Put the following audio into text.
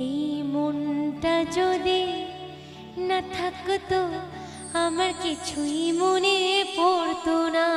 এই মনটা যদি না থাকতো আমার কিছুই মনে পড়তো না।